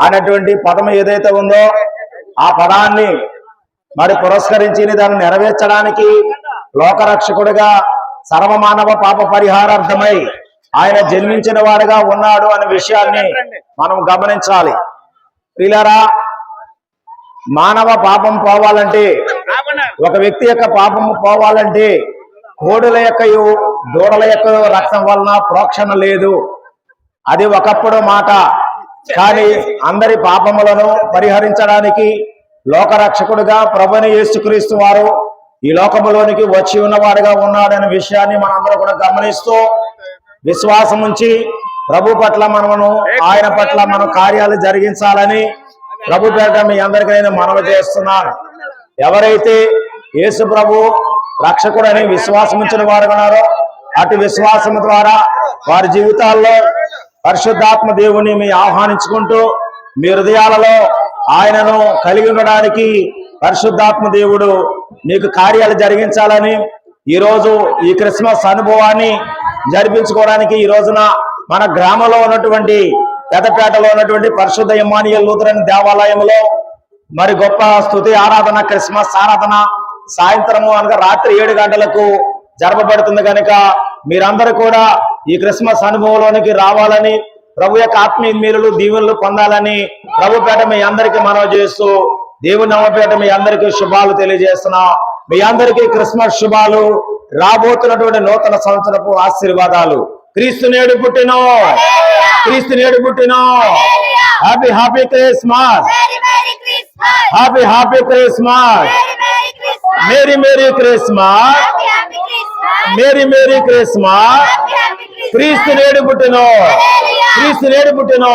అనేటువంటి పదం ఏదైతే ఉందో ఆ పదాన్ని మరి పురస్కరించి దాన్ని నెరవేర్చడానికి లోకరక్షకుడిగా సర్వమానవ పాప పరిహారార్థమై ఆయన జన్మించిన వాడుగా ఉన్నాడు అనే విషయాన్ని మనం గమనించాలి. పిల్లరా మానవ పాపం పోవాలంటే ఒక వ్యక్తి యొక్క పాపము పోవాలంటే కోడుల యొక్క దూడల యొక్క రక్తం వలన ప్రోక్షణ లేదు. అది ఒకప్పుడు మాట కానీ అందరి పాపములను పరిహరించడానికి లోకరక్షకుడుగా ప్రభుని యేసుక్రీస్తు వారు ఈ లోకములోనికి వచ్చి ఉన్నవాడుగా ఉన్నాడనే విషయాన్ని మనందరూ కూడా గమనిస్తూ విశ్వాసం ఉంచి ప్రభు పట్ల మనము ఆయన పట్ల మన కార్యాలు జరిగించాలని ప్రభు పేట మీ అందరికీ నేను మనవి చేస్తున్నాను. ఎవరైతే యేసు ప్రభు రక్షకుడని విశ్వాసం ఉంచిన వారు ఉన్నారో అటు విశ్వాసం ద్వారా వారి జీవితాల్లో పరిశుద్ధాత్మ దేవుని మీ ఆహ్వానించుకుంటూ మీ హృదయాలలో ఆయనను కలిగి ఉండడానికి పరిశుద్ధాత్మ దేవుడు మీకు కార్యాలు జరిగించాలని ఈరోజు ఈ క్రిస్మస్ అనుభవాన్ని జరిపించుకోవడానికి ఈ రోజున మన గ్రామంలో ఉన్నటువంటి పెదపేటలో ఉన్నటువంటి పరిశుద్ధ ఇమానియల్ లూథరన్ దేవాలయంలో మరి గొప్ప స్తుతి ఆరాధన క్రిస్మస్ ఆరాధన సాయంత్రము అనగా రాత్రి ఏడు గంటలకు జరపబడుతుంది కనుక మీరందరూ కూడా ఈ క్రిస్మస్ అనుభవంలోనికి రావాలని ప్రభు యొక్క ఆత్మీయ మీరులు దీవెనలు పొందాలని ప్రభు పేట మీ అందరికీ మనవి చేస్తూ దేవుని నమ్మపేట మీ అందరికీ శుభాలు తెలియజేస్తున్నా మీ అందరికీ క్రిస్మస్ శుభాలు రాబోతున్నటువంటి నూతన సంవత్సరపు ఆశీర్వాదాలు క్రీస్తు నేడు పుట్టినో క్రీస్తు నేడు పుట్టినో happy happy Christmas! Happy happy Christmas! Merry merry Christmas! Merry merry Christmas! క్రీస్తు నేడు పుట్టినో క్రీస్తు నేడు పుట్టినో